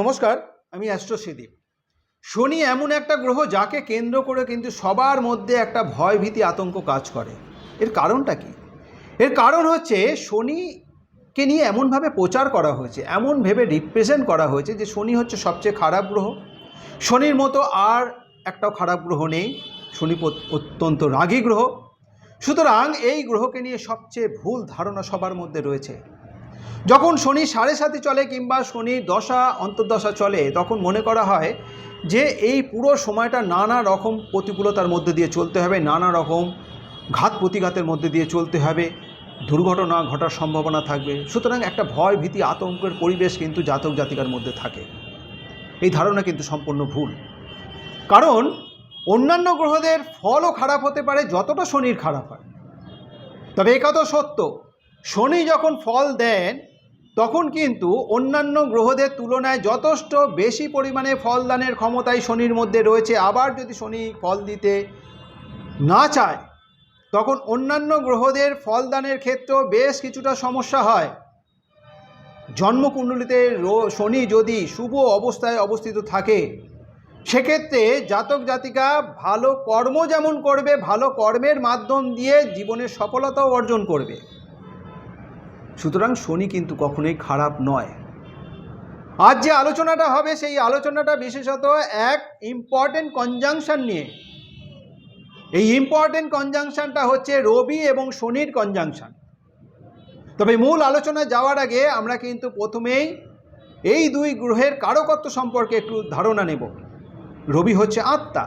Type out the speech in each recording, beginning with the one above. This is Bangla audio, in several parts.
নমস্কার, আমি অ্যাস্ট্রোসিদীপ শনি এমন একটা গ্রহ যাকে কেন্দ্র করে কিন্তু সবার মধ্যে একটা ভয় ভীতি আতঙ্ক কাজ করে। এর কারণটা কি? এর কারণ হচ্ছে শনিকে নিয়ে এমনভাবে প্রচার করা হয়েছে, এমন ভেবে রিপ্রেজেন্ট করা হয়েছে যে শনি হচ্ছে সবচেয়ে খারাপ গ্রহ। শনির মতো আর একটাও খারাপ গ্রহ নেই, শনি অত্যন্ত রাগী গ্রহ। সুতরাং এই গ্রহকে নিয়ে সবচেয়ে ভুল ধারণা সবার মধ্যে রয়েছে। যখন শনি সাড়ে সাথে চলে কিংবা শনির দশা, অন্তর্দশা চলে, তখন মনে করা হয় যে এই পুরো সময়টা নানা রকম প্রতিকূলতার মধ্যে দিয়ে চলতে হবে, নানা রকম ঘাত প্রতিঘাতের মধ্যে দিয়ে চলতে হবে, দুর্ঘটনা ঘটার সম্ভাবনা থাকবে। সুতরাং একটা ভয় ভীতি আতঙ্কের পরিবেশ কিন্তু জাতক জাতিকার মধ্যে থাকে। এই ধারণা কিন্তু সম্পূর্ণ ভুল। কারণ অন্যান্য গ্রহদের ফলও খারাপ হতে পারে, যতটা শনির খারাপ হয়। তবে এ কথা সত্য। শনি যখন ফল দেন, তখন কিন্তু অন্যান্য গ্রহদের তুলনায় যথেষ্ট বেশি পরিমাণে ফলদানের ক্ষমতাই শনির মধ্যে রয়েছে। আবার যদি শনি ফল দিতে না চায়, তখন অন্যান্য গ্রহদের ফলদানের ক্ষেত্রেও বেশ কিছুটা সমস্যা হয়। জন্মকুণ্ডলিতে শনি যদি শুভ অবস্থায় অবস্থিত থাকে, সেক্ষেত্রে জাতক জাতিকা ভালো কর্ম যেমন করবে, ভালো কর্মের মাধ্যম দিয়ে জীবনের সফলতাও অর্জন করবে। সুতরাং শনি কিন্তু কখনোই খারাপ নয়। আজ যে আলোচনাটা হবে, সেই আলোচনাটা বিশেষত এক ইম্পর্টেন্ট কনজাংশন নিয়ে। এই ইম্পর্টেন্ট কনজাংশনটা হচ্ছে রবি এবং শনির কনজাংশন তবে মূল আলোচনায় যাওয়ার আগে আমরা কিন্তু প্রথমেই এই দুই গ্রহের কারকত্ব সম্পর্কে একটু ধারণা নেব। রবি হচ্ছে আত্মা,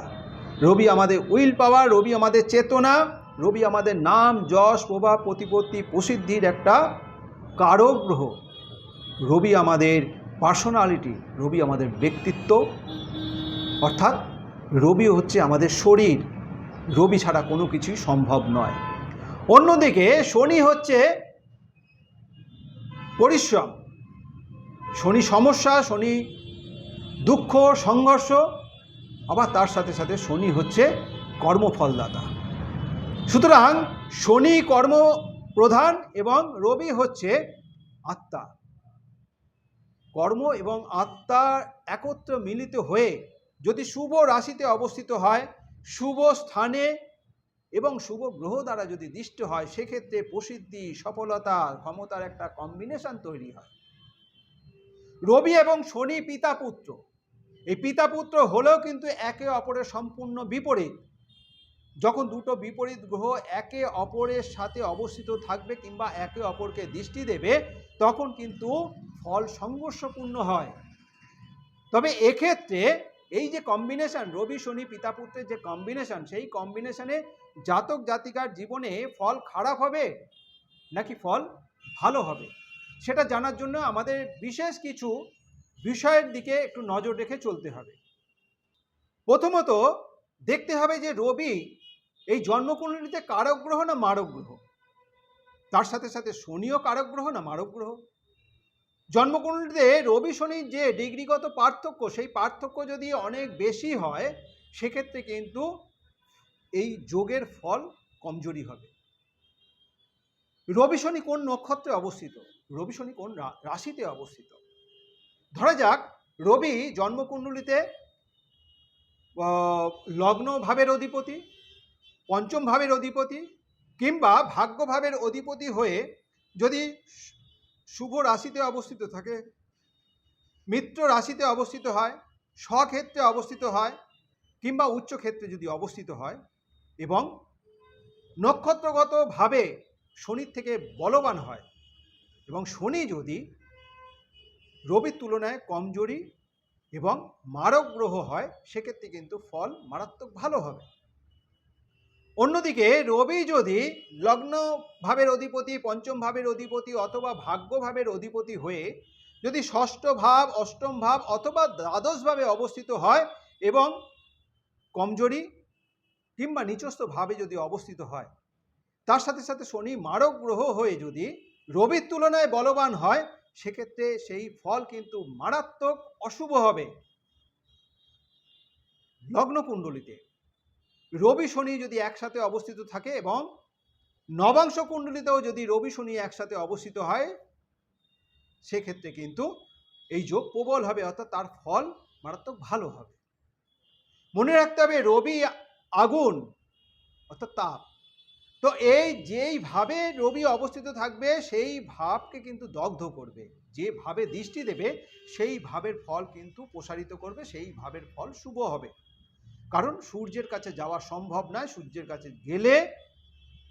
রবি আমাদের উইল পাওয়ার রবি আমাদের চেতনা, রবি আমাদের নাম, যশ, প্রভাব, প্রতিপত্তি, প্রসিদ্ধির একটা কারক গ্রহ রবি আমাদের পার্সোনালিটি রবি আমাদের ব্যক্তিত্ব, অর্থাৎ রবি হচ্ছে আমাদের শরীর। রবি ছাড়া কোনো কিছুই সম্ভব নয়। অন্যদিকে শনি হচ্ছে পরিশ্রম। শনি সমস্যা, শনি দুঃখ, সংঘর্ষ, আবার তার সাথে সাথে শনি হচ্ছে কর্মফলদাতা। সুতরাং শনি কর্ম প্রধান এবং রবি হচ্ছে আত্মা। কর্ম এবং আত্মা একত্র মিলিত হয়ে যদি শুভ রাশিতে অবস্থিত হয়, শুভ স্থানে এবং শুভ গ্রহ দ্বারা যদি দৃষ্ট হয়, সেক্ষেত্রে প্রসিদ্ধি, সফলতা, ক্ষমতার একটা কম্বিনেশন তৈরি হয়। রবি এবং শনি পিতা পুত্র এই পিতা পুত্র হলেও কিন্তু একে অপরের সম্পূর্ণ বিপরীত। যখন দুটো বিপরীত গ্রহ একে অপরের সাথে অবস্থিত থাকবে কিংবা একে অপরকে দৃষ্টি দেবে, তখন কিন্তু ফল সংঘর্ষপূর্ণ হয়। তবে এক্ষেত্রে এই যে কম্বিনেশন রবি, শনি, পিতা, পুত্রের যে কম্বিনেশন সেই কম্বিনেশনে জাতক, জাতিকার জীবনে ফল খারাপ হবে নাকি ফল ভালো হবে? সেটা জানার জন্য আমাদের বিশেষ কিছু বিষয়ের দিকে একটু নজর রেখে চলতে হবে। প্রথমত দেখতে হবে যে রবি এই জন্মকুণ্ডলিতে কারক গ্রহ না মারক গ্রহ তার সাথে সাথে শনিও কারক গ্রহ না মারক গ্রহ জন্মকুণ্ডলিতে রবি শনির যে ডিগ্রিগত পার্থক্য সেই পার্থক্য যদি অনেক বেশি হয় সেক্ষেত্রে কিন্তু এই যোগের ফল কমজোরি হবে। রবি শনি কোন নক্ষত্রে অবস্থিত? রবি শনি কোন রাশিতে অবস্থিত? ধরা যাক রবি জন্মকুণ্ডলিতে আহ, লগ্ন ভাবের অধিপতি পঞ্চম ভাবের অধিপতি কিংবা ভাগ্য ভাবের অধিপতি হয়ে যদি শুভ রাশিতে অবস্থিত থাকে, মিত্র রাশিতে অবস্থিত হয়, স্বক্ষেত্রে অবস্থিত হয়, কিংবা উচ্চ ক্ষেত্রে যদি অবস্থিত হয় এবং নক্ষত্রগতভাবে শনির থেকে বলবান হয় এবং শনি যদি রবির তুলনায় কমজোরি এবং মারক গ্রহ হয়, সেক্ষেত্রে কিন্তু ফল মারাত্মক ভালো হবে। অন্যদিকে রবি যদি লগ্ন ভাবের অধিপতি, পঞ্চম ভাবের অধিপতি অথবা ভাগ্য ভাবের অধিপতি হয়ে যদি ষষ্ঠ ভাব, অষ্টম ভাব অথবা দ্বাদশ ভাবে অবস্থিত হয় এবং কমজোরি কিংবা নিচস্থ ভাবে যদি অবস্থিত হয়, তার সাথে সাথে শনি মারক গ্রহ হয়ে যদি রবির তুলনায় বলবান হয়, সেক্ষেত্রে সেই ফল কিন্তু মারাত্মক অশুভ হবে। লগ্ন রবি শনি যদি একসাথে অবস্থিত থাকে এবং নবাংশ কুণ্ডলিতেও যদি রবি শনি একসাথে অবস্থিত হয়, সেক্ষেত্রে কিন্তু এই যোগ প্রবল হবে, অর্থাৎ তার ফল মারাত্মক ভালো হবে। মনে রাখতে হবে, রবি আগুন, অর্থাৎ তাপ। তো এই যেইভাবে রবি অবস্থিত থাকবে, সেই ভাবকে কিন্তু দগ্ধ করবে। যে ভাবে দৃষ্টি দেবে, সেই ভাবের ফল কিন্তু প্রসারিত করবে, সেই ভাবের ফল শুভ হবে। কারণ সূর্যের কাছে যাওয়া সম্ভব নয়, সূর্যের কাছে গেলে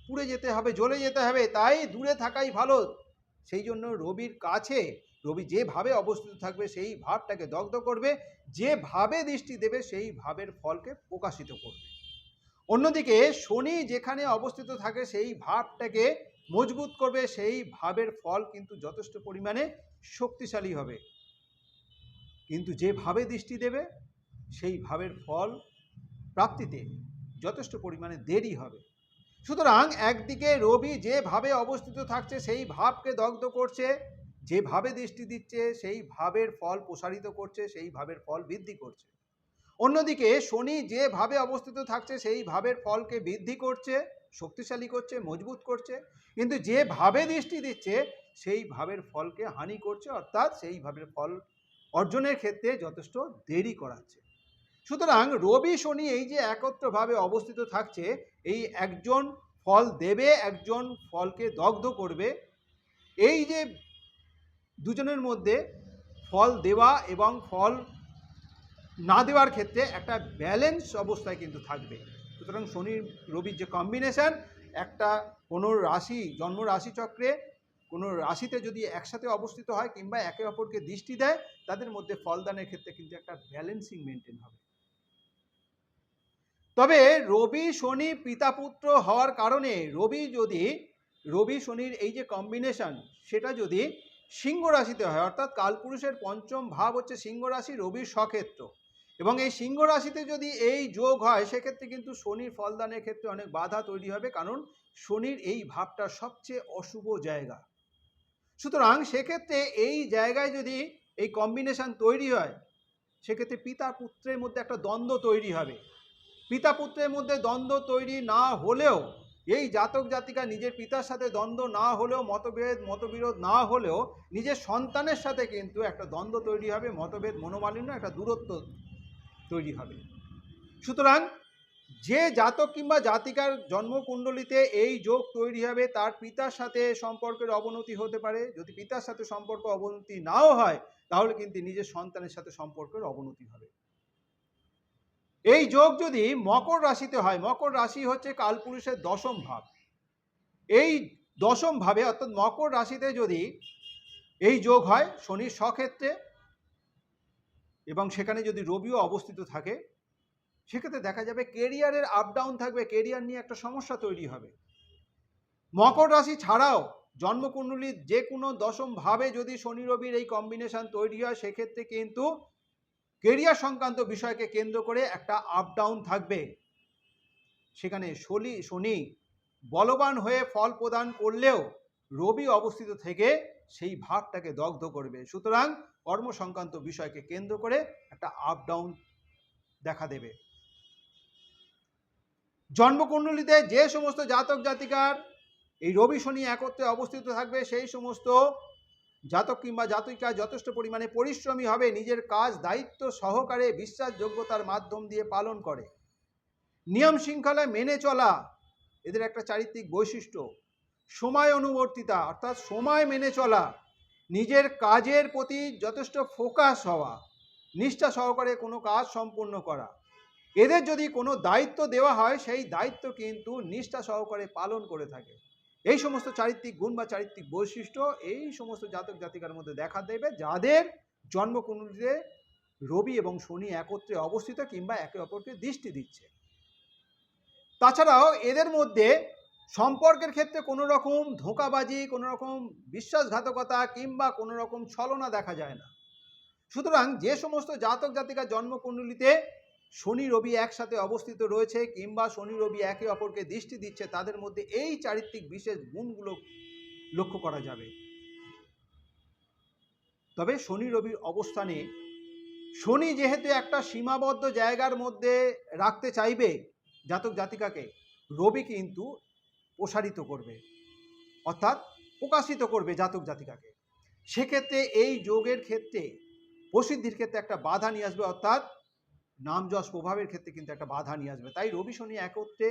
পুড়ে যেতে হবে, জ্বলে যেতে হবে, তাই দূরে থাকাই ভালো। সেই জন্য রবির কাছে, রবি যেভাবে অবস্থিত থাকবে, সেই ভাবটাকে দগ্ধ করবে যেভাবে দৃষ্টি দেবে, সেই ভাবের ফলকে প্রকাশিত করবে। অন্যদিকে শনি যেখানে অবস্থিত থাকে, সেই ভাবটাকে মজবুত করবে, সেই ভাবের ফল কিন্তু যথেষ্ট পরিমাণে শক্তিশালী হবে। কিন্তু যেভাবে দৃষ্টি দেবে, সেই ভাবের ফল প্রাপ্তিতে যথেষ্ট পরিমাণে দেরি হবে। সুতরাং একদিকে রবি যেভাবে অবস্থিত থাকছে, সেই ভাবকে দগ্ধ করছে, যেভাবে দৃষ্টি দিচ্ছে, সেই ভাবের ফল প্রসারিত করছে, সেই ভাবের ফল বৃদ্ধি করছে। অন্যদিকে শনি যেভাবে অবস্থিত থাকছে, সেই ভাবের ফলকে বৃদ্ধি করছে, শক্তিশালী করছে, মজবুত করছে। কিন্তু যে ভাবে দৃষ্টি দিচ্ছে, সেই ভাবের ফলকে হানি করছে, অর্থাৎ সেই ভাবের ফল অর্জনের ক্ষেত্রে যথেষ্ট দেরি করাচ্ছে। সুতরাং রবি শনি এই যে একত্রভাবে অবস্থিত থাকছে, এই একজন ফল দেবে, একজন ফলকে দগ্ধ করবে, এই যে দুজনের মধ্যে ফল দেওয়া এবং ফল না দেওয়ার ক্ষেত্রে একটা ব্যালেন্স অবস্থায় কিন্তু থাকবে। সুতরাং শনি, রবির যে কম্বিনেশন একটা কোনো রাশি, জন্ম রাশি চক্রে কোনো রাশিতে যদি একসাথে অবস্থিত হয় কিংবা একে অপরকে দৃষ্টি দেয়, তাদের মধ্যে ফলদানের ক্ষেত্রে কিন্তু একটা ব্যালেন্সিং মেনটেন হবে। তবে রবি শনি পিতা পুত্র হওয়ার কারণে রবি যদি, রবি শনির এই যে কম্বিনেশন সেটা যদি সিংহ রাশিতে হয়, অর্থাৎ কালপুরুষের পঞ্চম ভাব হচ্ছে সিংহ রাশি রবির স্বক্ষেত্র এবং এই সিংহ রাশিতে যদি এই যোগ হয়, সেক্ষেত্রে কিন্তু শনির ফলদানের ক্ষেত্রে অনেক বাধা তৈরি হবে, কারণ শনির এই ভাবটা সবচেয়ে অশুভ জায়গা। সুতরাং সেক্ষেত্রে এই জায়গায় যদি এই কম্বিনেশন তৈরি হয়, সেক্ষেত্রে পিতা পুত্রের মধ্যে একটা দ্বন্দ্ব তৈরি হবে। পিতা পুত্রের মধ্যে দ্বন্দ্ব তৈরি না হলেও, এই জাতক জাতিকা নিজের পিতার সাথে দ্বন্দ্ব না হলেও, মতভেদ, মতবিরোধ না হলেও, নিজের সন্তানের সাথে কিন্তু একটা দ্বন্দ্ব তৈরি হবে, মতভেদ মনোমালিন্য, একটা দূরত্ব তৈরি হবে। সুতরাং, যে জাতক কিংবা জাতিকার জন্মকুণ্ডলিতে এই যোগ তৈরি হবে, তার পিতার সাথে সম্পর্কের অবনতি হতে পারে। যদি পিতার সাথে সম্পর্ক অবনতি নাও হয়, তাহলে কিন্তু নিজের সন্তানের সাথে সম্পর্কের অবনতি হবে। এই যোগ যদি মকর রাশিতে হয়, মকর রাশি হচ্ছে কালপুরুষের দশম ভাব। এই দশম ভাবে অর্থাৎ মকর রাশিতে যদি এই যোগ হয়, শনির স্বক্ষেত্রে এবং সেখানে যদি রবিও অবস্থিত থাকে, সেক্ষেত্রে দেখা যাবে কেরিয়ারের আপ ডাউন থাকবে কেরিয়ার নিয়ে একটা সমস্যা তৈরি হবে। মকর রাশি ছাড়াও জন্মকুণ্ডলীর যে কোনো দশম ভাবে যদি শনি রবির এই কম্বিনেশন তৈরি হয়, সেক্ষেত্রে কিন্তু কেরিয়ার সংক্রান্ত বিষয়কে কেন্দ্র করে একটা আপ ডাউন থাকবে। সেখানে শনি শনি বলবান হয়ে ফল প্রদান করলেও রবি অবস্থিত থেকে সেই ভাবটাকে দগ্ধ করবে। সুতরাং কর্ম সংক্রান্ত বিষয়কে কেন্দ্র করে একটা আপ ডাউন দেখা দেবে। জন্মকুণ্ডলিতে যে সমস্ত জাতক জাতিকার এই রবি, শনি একত্রে অবস্থিত থাকবে, সেই সমস্ত জাতক কিংবা জাতিকা যথেষ্ট পরিমাণে পরিশ্রমী হবে, নিজের কাজ দায়িত্ব সহকারে বিশ্বাসযোগ্যতার মাধ্যম দিয়ে পালন করে। নিয়ম শৃঙ্খলা মেনে চলা এদের একটা চারিত্রিক বৈশিষ্ট্য। সময় অনুবর্তিতা, অর্থাৎ সময় মেনে চলা, নিজের কাজের প্রতি যথেষ্ট ফোকাস হওয়া, নিষ্ঠা সহকারে কোনো কাজ সম্পূর্ণ করা। এদের যদি কোনো দায়িত্ব দেওয়া হয়, সেই দায়িত্ব কিন্তু নিষ্ঠা সহকারে পালন করে থাকে। এই সমস্ত চারিত্রিক গুণ বা চারিত্রিক বৈশিষ্ট্য এই সমস্ত জাতক জাতিকার মধ্যে দেখা দেবে, যাদের জন্মকুণ্ডলীতে রবি এবং শনি একত্রে অবস্থিত কিংবা একে অপরকে দৃষ্টি দিচ্ছে। তাছাড়াও এদের মধ্যে সম্পর্কের ক্ষেত্রে কোনো রকম ধোঁকাবাজি, কোনো রকম বিশ্বাসঘাতকতা কিংবা কোনো রকম ছলনা দেখা যায় না। সুতরাং যে সমস্ত জাতক জাতিকা জন্মকুণ্ডলিতে শনি রবি একসাথে অবস্থিত রয়েছে কিংবা শনি রবি একে অপরকে দৃষ্টি দিচ্ছে, তাদের মধ্যে এই চারিত্রিক বিশেষ গুণগুলো লক্ষ্য করা যাবে। তবে শনি রবির অবস্থানে, শনি যেহেতু একটা সীমাবদ্ধ জায়গার মধ্যে রাখতে চাইবে জাতক জাতিকাকে, রবি কিন্তু প্রসারিত করবে, অর্থাৎ প্রকাশিত করবে জাতক জাতিকাকে। সেক্ষেত্রে এই যোগের ক্ষেত্রে প্রসিদ্ধির ক্ষেত্রে একটা বাধা নিয়ে আসবে, অর্থাৎ নাম যশ প্রভাবের ক্ষেত্রে কিন্তু একটা বাধা নিয়ে আসবে। তাই রবি শনি একত্রে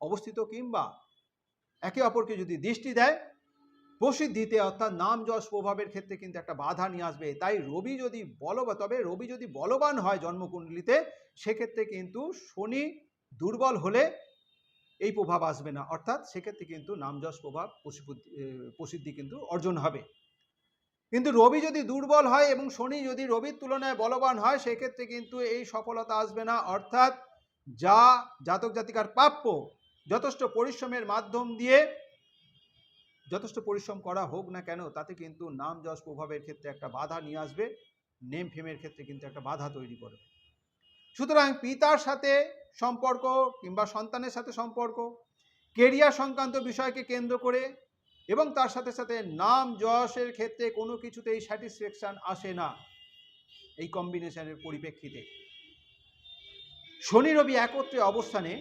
অবস্থিত কিংবা একে অপরকে যদি দৃষ্টি দেয়, প্রসিদ্ধিতে অর্থাৎ নাম যশ প্রভাবের ক্ষেত্রে কিন্তু একটা বাধা নিয়ে আসবে। তাই রবি যদি বলবান তবে রবি যদি বলবান হয় জন্মকুণ্ডলিতে, সেক্ষেত্রে কিন্তু শনি দুর্বল হলে এই প্রভাব আসবে না। অর্থাৎ সেক্ষেত্রে কিন্তু নাম যশ প্রভাব প্রসিদ্ধি কিন্তু অর্জন হবে। কিন্তু রবি যদি দুর্বল হয় এবং শনি যদি রবির তুলনায় বলবান হয়, সেক্ষেত্রে কিন্তু এই সফলতা আসবে না। অর্থাৎ যা জাতক জাতিকার প্রাপ্য, যথেষ্ট পরিশ্রমের মাধ্যম দিয়ে, যথেষ্ট পরিশ্রম করা হোক না কেন, তাতে কিন্তু নাম যশ প্রভাবের ক্ষেত্রে একটা বাধা নিয়ে আসবে। নেম ফেমের ক্ষেত্রে কিন্তু একটা বাধা তৈরি করবে। সুতরাং পিতার সাথে সম্পর্ক কিংবা সন্তানের সাথে সম্পর্ক কেরিয়ার সংক্রান্ত বিষয়কে কেন্দ্র করে এবং তার সাথে সাথে নাম যশের ক্ষেত্রে কোনো কিছুতেই স্যাটিসফ্যাকশান আসে না এই কম্বিনেশনের পরিপ্রেক্ষিতে। শনি রবি একত্রে অবস্থানে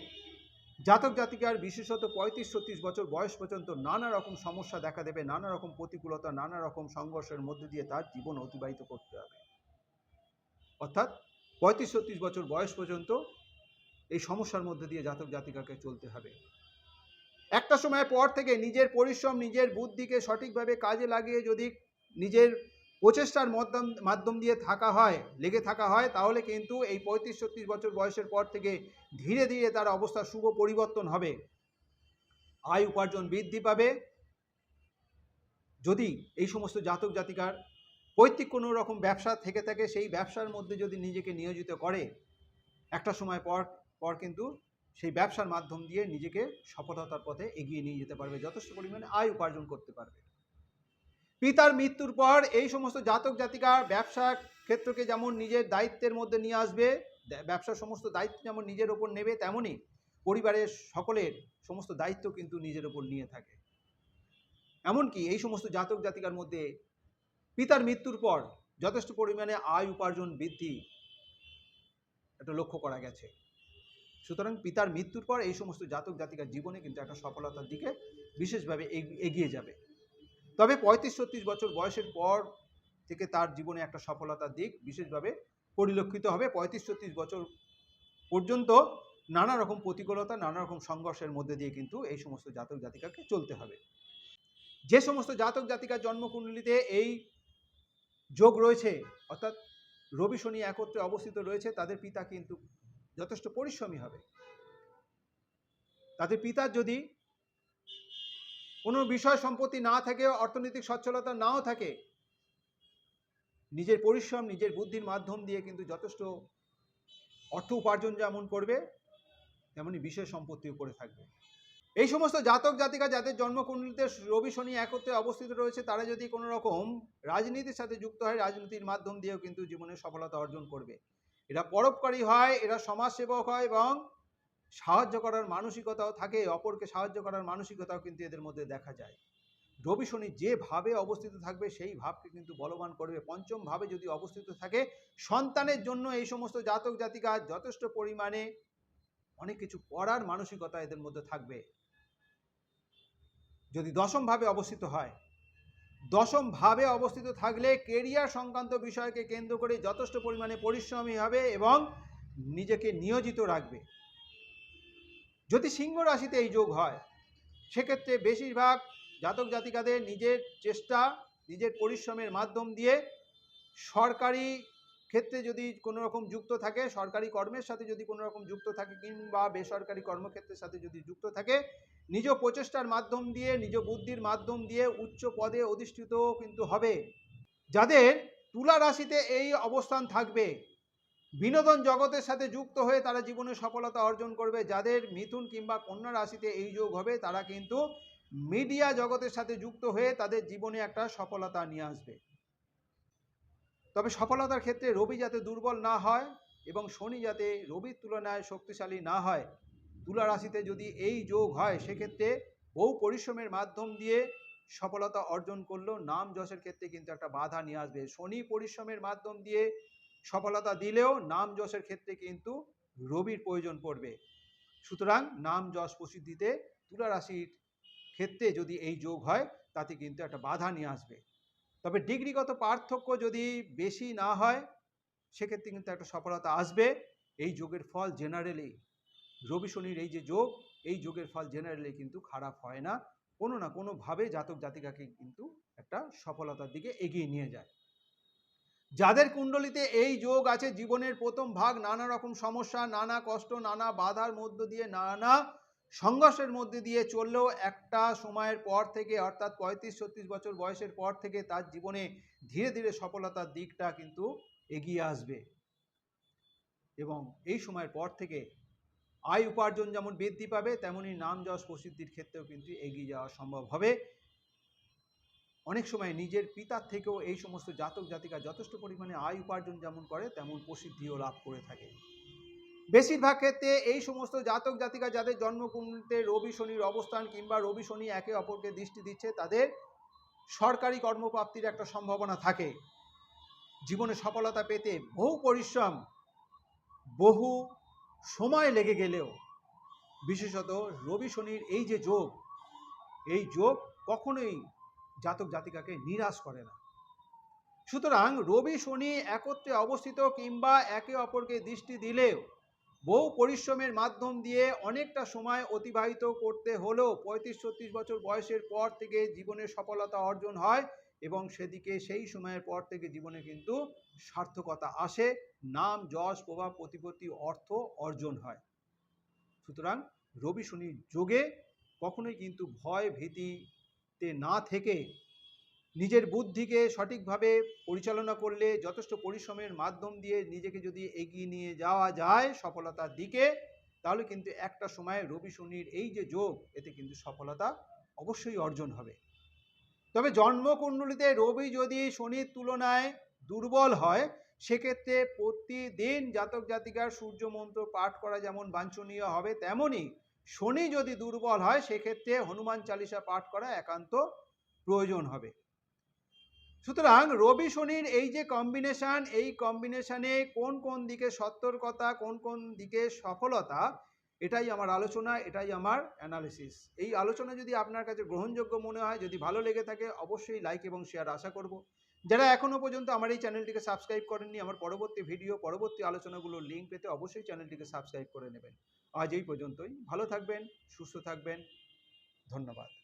জাতক জাতিকার বিশেষত পঁয়ত্রিশ ছত্রিশ বছর বয়স পর্যন্ত নানা রকম সমস্যা দেখা দেবে, নানা রকম প্রতিকূলতা, নানা রকম সংঘর্ষের মধ্যে দিয়ে তার জীবন অতিবাহিত করতে হবে। অর্থাৎ পঁয়ত্রিশ ছত্রিশ বছর বয়স পর্যন্ত এই সমস্যার মধ্যে দিয়ে জাতক জাতিকাকে চলতে হবে। একটা সময় পর থেকে নিজের পরিশ্রম, নিজের বুদ্ধিকে সঠিকভাবে কাজে লাগিয়ে যদি নিজের প্রচেষ্টার মাধ্যম মাধ্যম দিয়ে থাকা হয়, লেগে থাকা হয়, তাহলে কিন্তু এই পঁয়ত্রিশ, ছত্রিশ বছর বয়সের পর থেকে ধীরে ধীরে তার অবস্থা শুভ পরিবর্তন হবে। আয় উপার্জন বৃদ্ধি পাবে। যদি এই সমস্ত জাতক, জাতিকার পৈতৃক কোনো রকম ব্যবসা থেকে থাকে, সেই ব্যবসার মধ্যে যদি নিজেকে নিয়োজিত করে, একটা সময় পর পর কিন্তু সেই ব্যবসার মাধ্যম দিয়ে নিজেকে সফলতার পথে এগিয়ে নিয়ে যেতে পারবে, যথেষ্ট পরিমাণে আয় উপার্জন করতে পারবে। পিতার মৃত্যুর পর এই সমস্ত জাতক জাতিকার ব্যবসা ক্ষেত্রকে যেমন নিজের দায়িত্বের মধ্যে নিয়ে আসবে ব্যবসার সমস্ত দায়িত্ব যেমন নিজের ওপর নেবে তেমনই পরিবারের সকলের সমস্ত দায়িত্ব কিন্তু নিজের ওপর নিয়ে থাকে। এমনকি এই সমস্ত জাতক জাতিকার মধ্যে পিতার মৃত্যুর পর যথেষ্ট পরিমাণে আয় উপার্জন বৃদ্ধি এটা লক্ষ্য করা গেছে। সুতরাং পিতার মৃত্যুর পর এই সমস্ত জাতক জাতিকার জীবনে কিন্তু একটা সফলতার দিকে বিশেষভাবে এগিয়ে যাবে। তবে পঁয়ত্রিশ, ছত্রিশ বছর বয়সের পর থেকে তার জীবনে একটা সফলতার দিক বিশেষভাবে পরিলক্ষিত হবে। পঁয়ত্রিশ, ছত্রিশ বছর পর্যন্ত নানা রকম প্রতিকূলতা, নানা রকম সংঘর্ষের মধ্যে দিয়ে কিন্তু এই সমস্ত জাতক জাতিকাকে চলতে হবে। যে সমস্ত জাতক জাতিকার জন্মকুণ্ডলিতে এই যোগ রয়েছে, অর্থাৎ রবি শনি একত্রে অবস্থিত রয়েছে, তাদের পিতা কিন্তু যথেষ্ট পরিশ্রমী হবে। তাদের পিতার যদি কোনো বিষয় সম্পত্তি না থাকে, অর্থনৈতিক সচ্ছলতা নাও থাকে, নিজের পরিশ্রম, নিজের বুদ্ধির মাধ্যম দিয়ে কিন্তু যথেষ্ট অর্থ উপার্জন যেমন করবে, তেমনি বিশেষ সম্পত্তিও করে থাকবে। এই সমস্ত জাতক, জাতিকা যাদের জন্মকুণ্ডলিতে রবি, শনি একত্রে অবস্থিত রয়েছে, তারা যদি কোনো রকম রাজনীতির সাথে যুক্ত হয়, রাজনীতির মাধ্যম দিয়েও কিন্তু জীবনে সফলতা অর্জন করবে। এরা পরোপকারী হয়, এরা সমাজসেবক হয় এবং সাহায্য করার মানসিকতাও থাকে, অপরকে সাহায্য করার মানসিকতাও কিন্তু এদের মধ্যে দেখা যায়। রবি শনি যেভাবে অবস্থিত থাকবে, সেই ভাবকে কিন্তু বলবান করবে। পঞ্চম ভাবে যদি অবস্থিত থাকে, সন্তানের জন্য এই সমস্ত জাতক জাতিকা যথেষ্ট পরিমাণে অনেক কিছু করার মানসিকতা এদের মধ্যে থাকবে। যদি দশম ভাবে অবস্থিত হয় দশম ভাবে অবস্থিত থাকলে কেরিয়ার সংক্রান্ত বিষয়কে কেন্দ্র করে যথেষ্ট পরিমাণে পরিশ্রমী হবে এবং নিজেকে নিয়োজিত রাখবে। যদি সিংহ রাশিতে এই যোগ হয়, সেক্ষেত্রে বেশিরভাগ জাতক জাতিকাদের নিজের চেষ্টা, নিজের পরিশ্রমের মাধ্যম দিয়ে সরকারি ক্ষেত্রে যদি কোনো রকম যুক্ত থাকে, সরকারি কর্মের সাথে যদি কোনো রকম যুক্ত থাকে কিংবা বেসরকারি কর্মক্ষেত্রের সাথে যদি যুক্ত থাকে, নিজ প্রচেষ্টার মাধ্যম দিয়ে, নিজ বুদ্ধির মাধ্যম দিয়ে উচ্চ পদে অধিষ্ঠিত কিন্তু হবে। যাদের তুলা রাশিতে এই অবস্থান থাকবে, বিনোদন জগতের সাথে যুক্ত হয়ে তারা জীবনে সফলতা অর্জন করবে। যাদের মিথুন কিংবা কন্যা রাশিতে এই যোগ হবে, তারা কিন্তু মিডিয়া জগতের সাথে যুক্ত হয়ে তাদের জীবনে একটা সফলতা নিয়ে আসবে। তবে সফলতার ক্ষেত্রে রবি যাতে দুর্বল না হয় এবং শনি যাতে রবির তুলনায় শক্তিশালী না হয়, তুলা রাশিতে যদি এই যোগ হয়, সেক্ষেত্রে বহু পরিশ্রমের মাধ্যম দিয়ে সফলতা অর্জন করলেও নাম যশের ক্ষেত্রে কিন্তু একটা বাধা নিয়ে আসবে। শনি পরিশ্রমের মাধ্যম দিয়ে সফলতা দিলেও নাম যশের ক্ষেত্রে কিন্তু রবির প্রয়োজন পড়বে। সুতরাং নাম যশ প্রসিদ্ধিতে তুলা রাশির ক্ষেত্রে যদি এই যোগ হয়, তাতে কিন্তু একটা বাধা নিয়ে আসবে। তবে ডিগ্রিগত পার্থক্য যদি বেশি না হয়, সেক্ষেত্রে কিন্তু একটা সফলতা আসবে। এই যোগের ফল জেনারেলি রবি শনির এই যে যোগ, এই যোগের ফল জেনারেলি কিন্তু খারাপ হয় না। কোনো না কোনোভাবে জাতক জাতিকাকে কিন্তু একটা সফলতার দিকে এগিয়ে নিয়ে যায়। যাদের কুণ্ডলিতে এই যোগ আছে, জীবনের প্রথম ভাগ, নানা রকম সমস্যা, নানা কষ্ট, নানা বাধার মধ্য দিয়ে, নানা সংঘর্ষের মধ্যে দিয়ে চললেও একটা সময়ের পর থেকে, অর্থাৎ পঁয়ত্রিশ, ছত্রিশ বছর বয়সের পর থেকে তার জীবনে ধীরে ধীরে সফলতার দিকটা কিন্তু এগিয়ে আসবে। এবং এই সময়ের পর থেকে আয় উপার্জন যেমন বৃদ্ধি পাবে, তেমনি নাম যশ প্রসিদ্ধির ক্ষেত্রেও কিন্তু এগিয়ে যাওয়া সম্ভব হবে। অনেক সময় নিজের পিতার থেকেও এই সমস্ত জাতক জাতিকা যথেষ্ট পরিমাণে আয় উপার্জন যেমন করে, তেমন প্রসিদ্ধিও লাভ করে থাকে। বেশিরভাগ ক্ষেত্রে এই সমস্ত জাতক জাতিকা যাদের জন্মকুণ্ডলিতে রবি শনির অবস্থান কিংবা রবি শনি একে অপরকে দৃষ্টি দিচ্ছে, তাদের সরকারি কর্মপ্রাপ্তির একটা সম্ভাবনা থাকে। জীবনে সফলতা পেতে বহু পরিশ্রম, বহু সময় লেগে গেলেও, বিশেষত রবি শনির এই যে যোগ, এই যোগ কখনোই জাতক জাতিকাকে নিরাশ করে না। সুতরাং রবি শনি একত্রে অবস্থিত কিংবা একে অপরকে দৃষ্টি দিলেও বহু পরিশ্রমের মাধ্যম দিয়ে অনেকটা সময় অতিবাহিত করতে হলেও পঁয়ত্রিশ, ছত্রিশ বছর বয়সের পর থেকে জীবনে সফলতা অর্জন হয় এবং সেদিকে সেই সময়ের পর থেকে জীবনে কিন্তু সার্থকতা আসে, নাম, যশ, প্রভাব, প্রতিপত্তি, অর্থ অর্জন হয়। সুতরাং রবি শনি যোগে কখনোই কিন্তু ভয় ভীতিতে না থেকে নিজের বুদ্ধিকে সঠিকভাবে পরিচালনা করলে যথেষ্ট পরিশ্রমের মাধ্যম দিয়ে নিজেকে যদি এগিয়ে নিয়ে যাওয়া যায় সফলতার দিকে, তাহলে কিন্তু একটা সময় রবি শনির এই যে যোগ, এতে কিন্তু সফলতা অবশ্যই অর্জন হবে। তবে জন্মকুণ্ডলিতে রবি যদি শনির তুলনায় দুর্বল হয়, সেক্ষেত্রে প্রতিদিন জাতক জাতিকার সূর্য মন্ত্র পাঠ করা যেমন বাঞ্ছনীয় হবে তেমনই শনি যদি দুর্বল হয়, সেক্ষেত্রে হনুমান চালিসা পাঠ করা একান্ত প্রয়োজন হবে। সুতরাং রবি শনির এই যে কম্বিনেশন এই কম্বিনেশনে কোন কোন দিকে সতর্কতা, কোন কোন দিকে সফলতা, এটাই আমার আলোচনা, এটাই আমার অ্যানালিসিস এই আলোচনা যদি আপনার কাছে গ্রহণযোগ্য মনে হয়, যদি ভালো লেগে থাকে, অবশ্যই লাইক এবং শেয়ার আশা করব। যারা এখনও পর্যন্ত আমার এই চ্যানেলটিকে সাবস্ক্রাইব করেননি, আমার পরবর্তী ভিডিও পরবর্তী আলোচনাগুলোর লিঙ্ক পেতে অবশ্যই চ্যানেলটিকে সাবস্ক্রাইব করে নেবেন। আজ এই পর্যন্তই। ভালো থাকবেন, সুস্থ থাকবেন। ধন্যবাদ।